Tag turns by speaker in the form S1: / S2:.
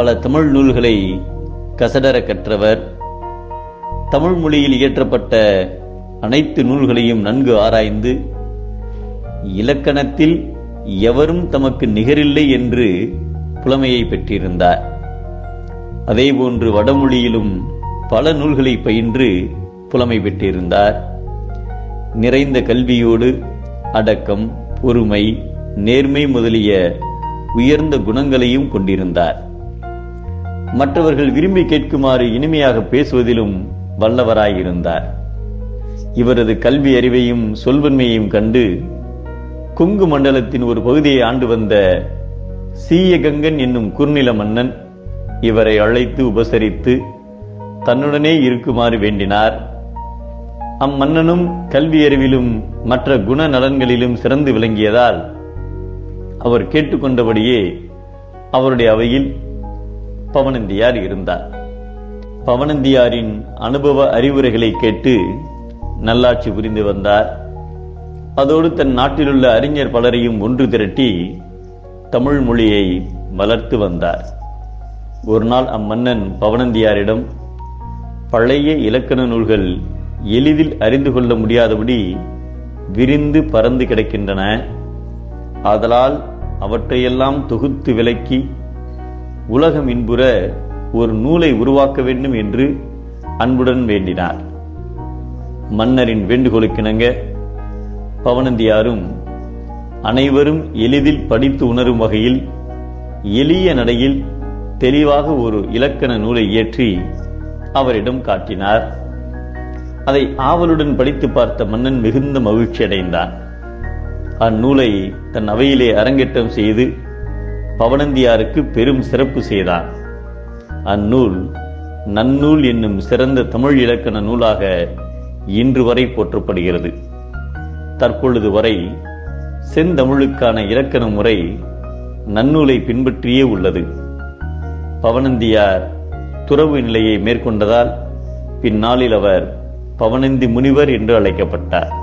S1: பல தமிழ் நூல்களை கசடர கற்றவர் தமிழ் மொழியில் இயற்றப்பட்ட அனைத்து நூல்களையும் நன்கு ஆராய்ந்து இலக்கணத்தில் எவரும் தமக்கு நிகரில்லை என்று புலமையை பெற்றிருந்தார். அதேபோன்று வடமொழியிலும் பல நூல்களை பயின்று புலமை பெற்றிருந்தார். நிறைந்த கல்வியோடு அடக்கம் பொறுமை நேர்மை முதலிய உயர்ந்த குணங்களையும் கொண்டிருந்தார். மற்றவர்கள் விரும்பி கேட்குமாறு இனிமையாக பேசுவதிலும் வல்லவராயிருந்தார். இவரது கல்வி அறிவையும் சொல்வன்மையையும் கண்டு குங்கு மண்டலத்தின் ஒரு பகுதியை ஆண்டு வந்த சீயகங்கன் என்னும் குறுநில மன்னன் இவரை அழைத்து உபசரித்து தன்னுடனே இருக்குமாறு வேண்டினார். அம்மன்னனும் கல்வி அறிவிலும் மற்ற குண நலன்களிலும் சிறந்து விளங்கியதால் அவர் கேட்டுக்கொண்டபடியே அவருடைய அவையில் பவனந்தியார் இருந்தார். பவனந்தியாரின் அனுபவ அறிவுரைகளை கேட்டு நல்லாட்சி புரிந்து வந்தார். அதோடு தன் நாட்டிலுள்ள அறிஞர் பலரையும் ஒன்று திரட்டி தமிழ் மொழியை வளர்த்து வந்தார். ஒரு நாள் அம்மன்னன் பவனந்தியாரிடம் பழைய இலக்கண நூல்கள் எளிதில் அறிந்து கொள்ள முடியாதபடி விரிந்து பறந்து கிடக்கின்றன. ஆதலால் அவற்றையெல்லாம் தொகுத்து விலக்கி உலகம் இன்புற ஒரு நூலை உருவாக்க வேண்டும் என்று அன்புடன் வேண்டினார். மன்னரின் வேண்டுகோளுக்கிணங்க பவனந்தியாரும் அனைவரும் எளிதில் படித்து உணரும் வகையில் எளிய நடையில் தெளிவாக ஒரு இலக்கண நூலை இயற்றி அவரிடம் காட்டினார். அதை ஆவலுடன் படித்து பார்த்த மன்னன் மிகுந்த மகிழ்ச்சி அடைந்தான் அந்நூலை தன் அவையிலே அரங்கேற்றம் செய்து பவனந்தியாருக்கு பெரும் சிறப்பு செய்தான் அந்நூல் நன்னூல் என்னும் சிறந்த தமிழ் இலக்கண நூலாக இன்று வரை போற்றப்படுகிறது. தற்பொழுது வரை செந்தமிழுக்கான இலக்கண முறை நன்னூலை பின்பற்றியே உள்ளது. பவனந்தியார் துறவு நிலையை மேற்கொண்டதால் பின்னாளில் அவர் பவனந்தி முனிவர் என்று அழைக்கப்பட்டார்.